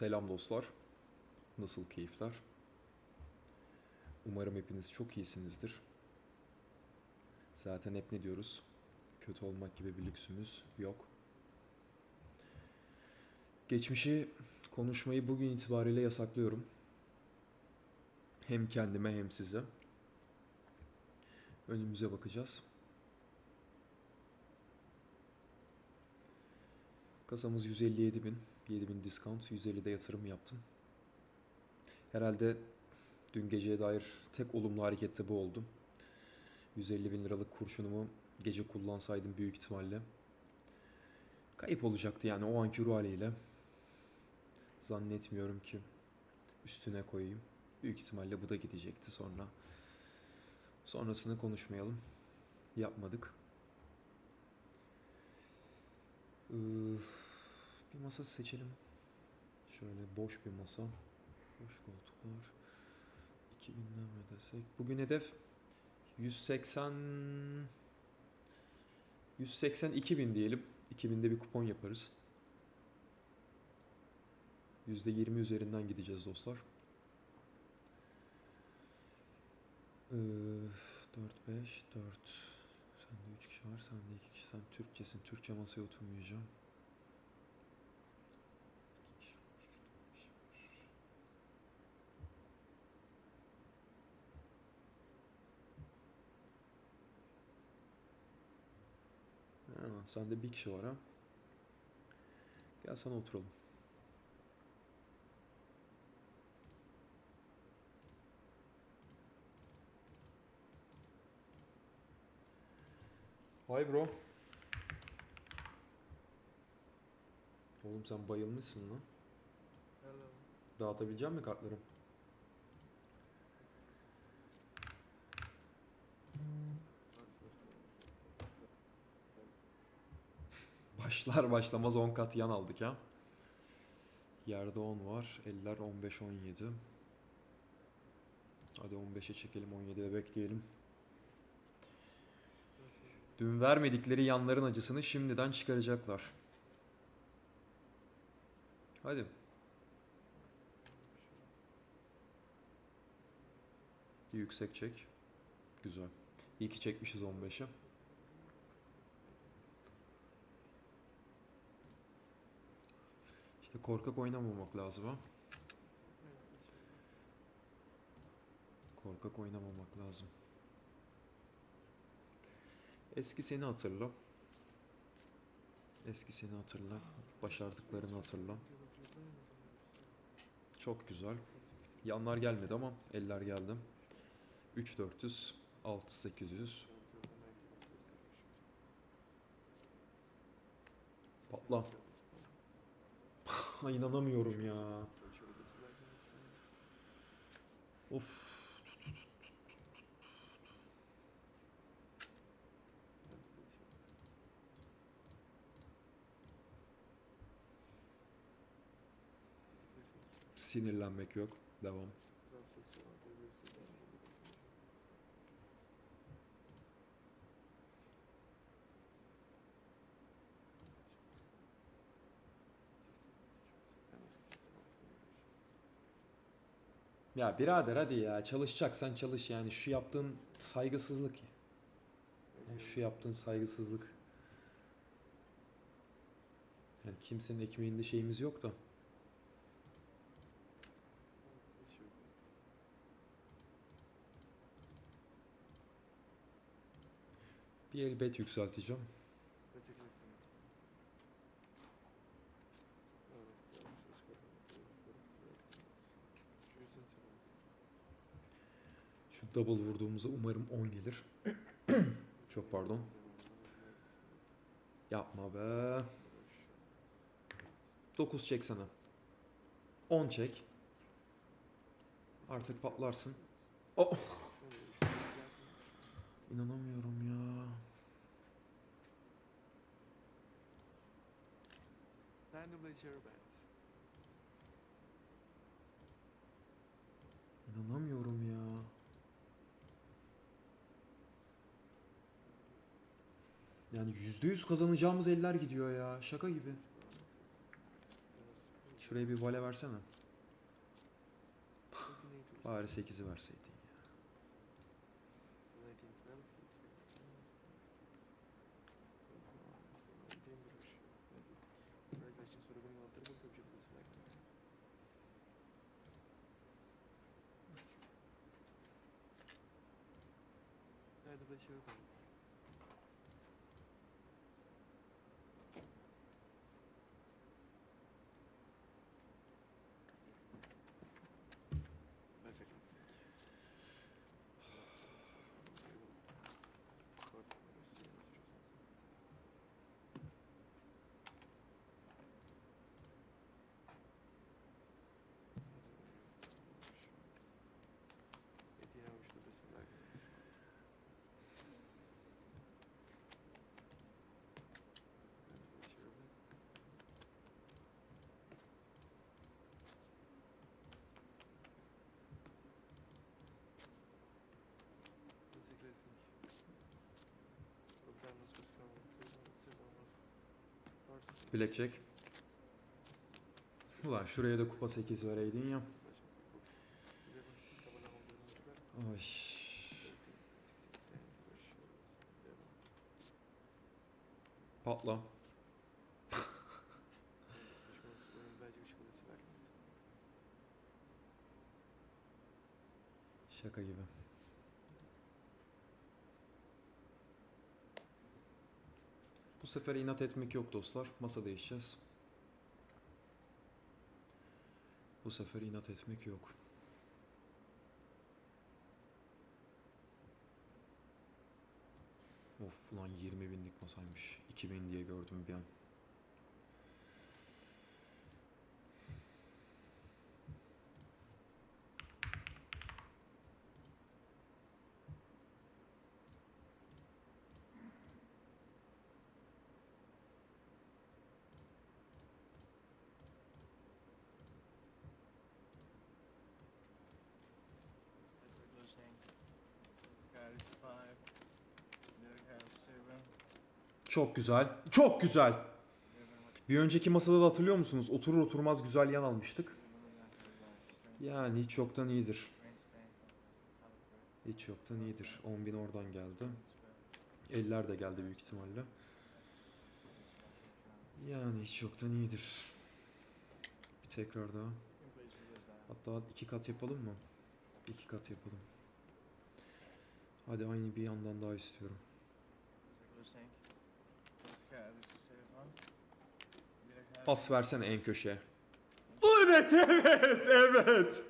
Selam dostlar. Nasıl keyifler? Umarım hepiniz çok iyisinizdir. Zaten hep ne diyoruz? Kötü olmak gibi bir lüksümüz yok. Geçmişi konuşmayı bugün itibariyle yasaklıyorum. Hem kendime hem size. Önümüze bakacağız. Kasamız 157 bin. 7 bin discount. 150 de yatırım yaptım. Herhalde dün geceye dair tek olumlu hareket de bu oldu. 150 bin liralık kurşunumu gece kullansaydım büyük ihtimalle kayıp olacaktı yani o anki ruh haliyle. Zannetmiyorum ki üstüne koyayım. Büyük ihtimalle bu da gidecekti sonra. Sonrasını konuşmayalım. Yapmadık. Ee, bir masa seçelim. Şöyle boş bir masa. Boş koltuklar. 2000'den mi desek? Bugün hedef 180 182 bin diyelim. 2000'de bir kupon yaparız. %20 üzerinden gideceğiz dostlar. Ee, 4, 5, 4. Sende 3 kişi var, sende 2 kişi. Sen Türkçesin. Türkçe masaya oturmayacağım. İki kişi var, şurada bir kişi var. Ha, sende bir kişi var ha. Gel sana oturalım. Hay bro. Oğlum sen bayılmışsın lan. Hello. Dağıtabilecek mi kartları? Başlar başlamaz 10 kat yan aldık ha. Yerde 10 var. Eller 15 17. Hadi 15'e çekelim 17'de bekleyelim. Dün vermedikleri yanların acısını şimdiden çıkaracaklar. Hadi. Bir yüksek çek. Güzel. İyi ki çekmişiz 15'i. İşte korkak oynamamak lazım ha. Korkak oynamamak lazım. Eski seni hatırla. Eski seni hatırla. Başardıklarını hatırla. Çok güzel. Yanlar gelmedi ama eller geldi. 3400, 6800. Patla. Ay, İnanamıyorum ya. Of. Sinirlenmek yok. Devam. Ya birader hadi ya çalışacaksan çalış yani şu yaptığın saygısızlık. Yani şu yaptığın saygısızlık. Yani kimsenin ekmeğinde şeyimiz yok da. Bir el bet yükselteceğim. Şu double vurduğumuza umarım 10 gelir. Çok pardon. Yapma be. 9 çek sana. 10 çek. Artık patlarsın. Oh. İnanamıyorum ya. İnanamıyorum ya. Yani %100 kazanacağımız eller gidiyor ya. Şaka gibi. Şuraya bir vale versene. Bari 8'i verseydin ya. nineteen twelve. Nineteen Blackjack. Ulan şuraya da kupa 8 vereydin ya. Ay. Patla. Şaka gibi. Sefer inat etmek yok dostlar. Masa değişeceğiz. Bu sefer inat etmek yok. Of ulan 20 binlik masaymış. 2000 diye gördüm bir an. Çok güzel. Çok güzel. Bir önceki masada da hatırlıyor musunuz? Oturur oturmaz güzel yan almıştık. Yani hiç yoktan iyidir. Hiç yoktan iyidir. 10.000 oradan geldi. Eller de geldi büyük ihtimalle. Yani hiç yoktan iyidir. Bir tekrar daha. Hatta iki kat yapalım mı? İki kat yapalım. Hadi aynı bir yandan daha istiyorum. Pas versene en köşeye. Evet, evet, evet.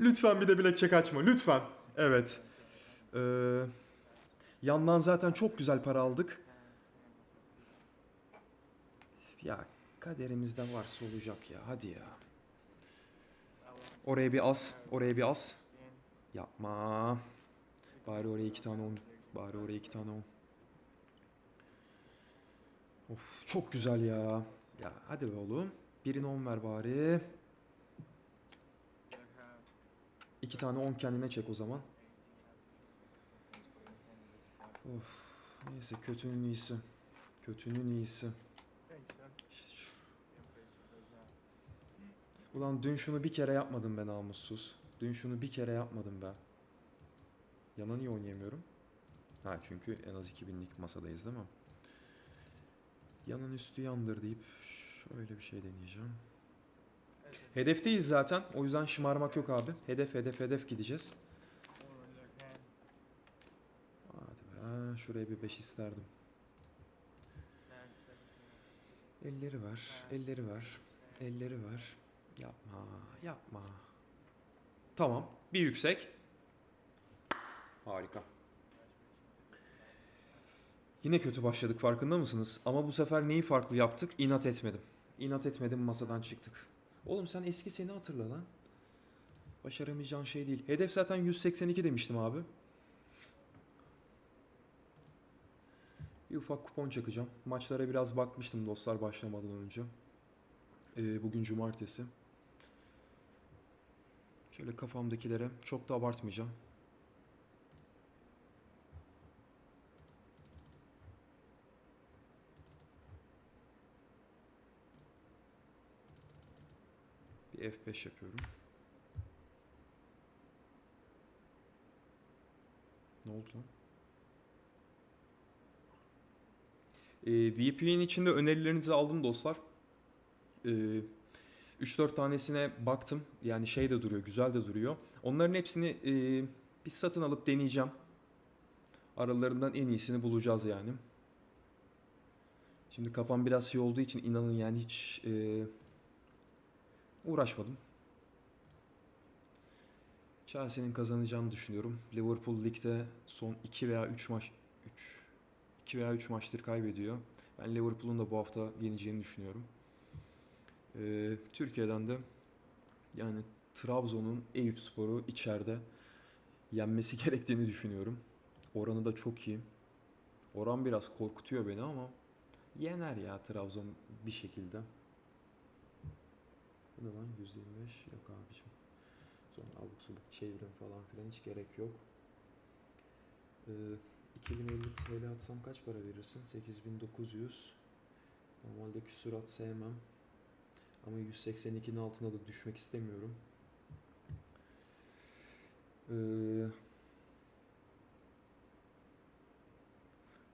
lütfen bir de bilekçek açma, lütfen. Evet. Ee, yandan zaten çok güzel para aldık. Ya kaderimizde varsa olacak ya, hadi ya. Oraya bir as, oraya bir as. Yapma. Bari oraya iki tane on. Bari oraya iki tane on. Of çok güzel ya. Ya hadi be oğlum. Birini on ver bari. İki tane on kendine çek o zaman. Of. Neyse kötünün iyisi. Kötünün iyisi. Ulan dün şunu bir kere yapmadım ben namussuz. Dün şunu bir kere yapmadım ben. Yana niye oynayamıyorum? Ha çünkü en az 2000'lik masadayız değil mi? Yanın üstü yandır deyip şöyle bir şey deneyeceğim. Hedefteyiz zaten. O yüzden şımarmak yok abi. Hedef hedef hedef gideceğiz. Hadi be. Şuraya bir 5 isterdim. Elleri ver. Elleri ver. Elleri ver. Yapma. Yapma. Tamam. Bir yüksek. Harika. Yine kötü başladık farkında mısınız? Ama bu sefer neyi farklı yaptık? İnat etmedim. İnat etmedim masadan çıktık. Oğlum sen eski seni hatırla lan. Başaramayacağın şey değil. Hedef zaten 182 demiştim abi. Bir ufak kupon çakacağım. Maçlara biraz bakmıştım dostlar başlamadan önce. Ee, bugün cumartesi. Şöyle kafamdakilere çok da abartmayacağım. F5 yapıyorum. Ne oldu lan? Ee, VPN içinde önerilerinizi aldım dostlar. Ee, 3-4 tanesine baktım. Yani şey de duruyor, güzel de duruyor. Onların hepsini e, bir satın alıp deneyeceğim. Aralarından en iyisini bulacağız yani. Şimdi kafam biraz şey olduğu için inanın yani hiç e, uğraşmadım. Chelsea'nin kazanacağını düşünüyorum. Liverpool ligde son 2 veya 3 maç 3 2 veya 3 maçtır kaybediyor. Ben Liverpool'un da bu hafta yeneceğini düşünüyorum. Ee, Türkiye'den de yani Trabzon'un Eyüpspor'u içeride yenmesi gerektiğini düşünüyorum. Oranı da çok iyi. Oran biraz korkutuyor beni ama yener ya Trabzon bir şekilde. Ne lan 125 yok abicim. Sonra abuk subuk çevrim falan filan hiç gerek yok. Ee, 2050 TL atsam kaç para verirsin? 8900. Normalde küsurat sevmem. Ama 182'nin altına da düşmek istemiyorum. Ee,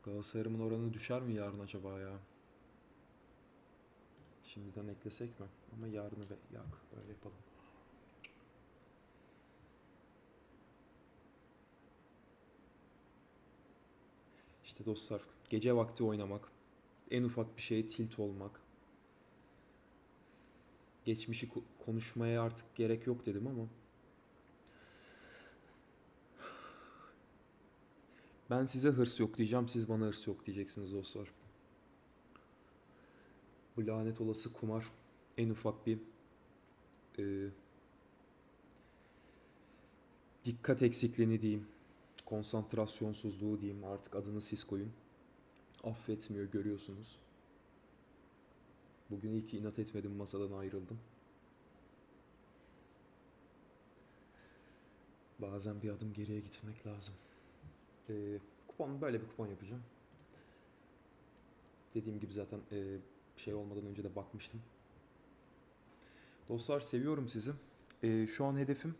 Galatasaray'ın oranı düşer mi yarın acaba ya? Şimdiden eklesek mi? Ama yarını be yak böyle yapalım. İşte dostlar gece vakti oynamak, en ufak bir şeye tilt olmak. Geçmişi ko- konuşmaya artık gerek yok dedim ama ben size hırs yok diyeceğim, siz bana hırs yok diyeceksiniz dostlar. Bu lanet olası kumar en ufak bir e, dikkat eksikliğini diyeyim, konsantrasyonsuzluğu diyeyim artık adını siz koyun. Affetmiyor görüyorsunuz. Bugün iyi ki inat etmedim masadan ayrıldım. Bazen bir adım geriye gitmek lazım. Ee, kupon böyle bir kupon yapacağım. Dediğim gibi zaten e, şey olmadan önce de bakmıştım. Dostlar seviyorum sizi. Ee, şu an hedefim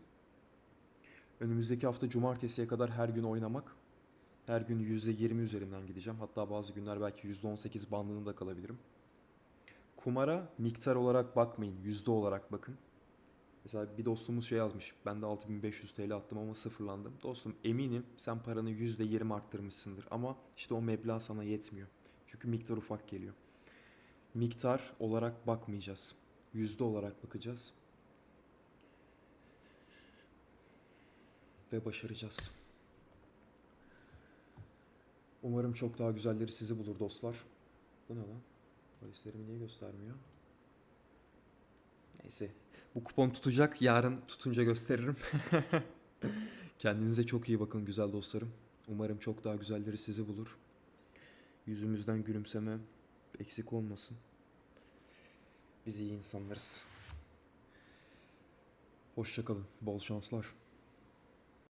önümüzdeki hafta cumartesiye kadar her gün oynamak. Her gün %20 üzerinden gideceğim. Hatta bazı günler belki %18 bandında kalabilirim. Kumara miktar olarak bakmayın, yüzde olarak bakın. Mesela bir dostumuz şey yazmış. Ben de 6500 TL attım ama sıfırlandım. Dostum eminim sen paranı %20 arttırmışsındır. Ama işte o meblağ sana yetmiyor. Çünkü miktar ufak geliyor. Miktar olarak bakmayacağız. Yüzde olarak bakacağız. Ve başaracağız. Umarım çok daha güzelleri sizi bulur dostlar. Bu ne lan? Bahislerimi niye göstermiyor? Neyse. Bu kupon tutacak. Yarın tutunca gösteririm. Kendinize çok iyi bakın güzel dostlarım. Umarım çok daha güzelleri sizi bulur. Yüzümüzden gülümseme eksik olmasın. Biz iyi insanlarız. Hoşçakalın. Bol şanslar.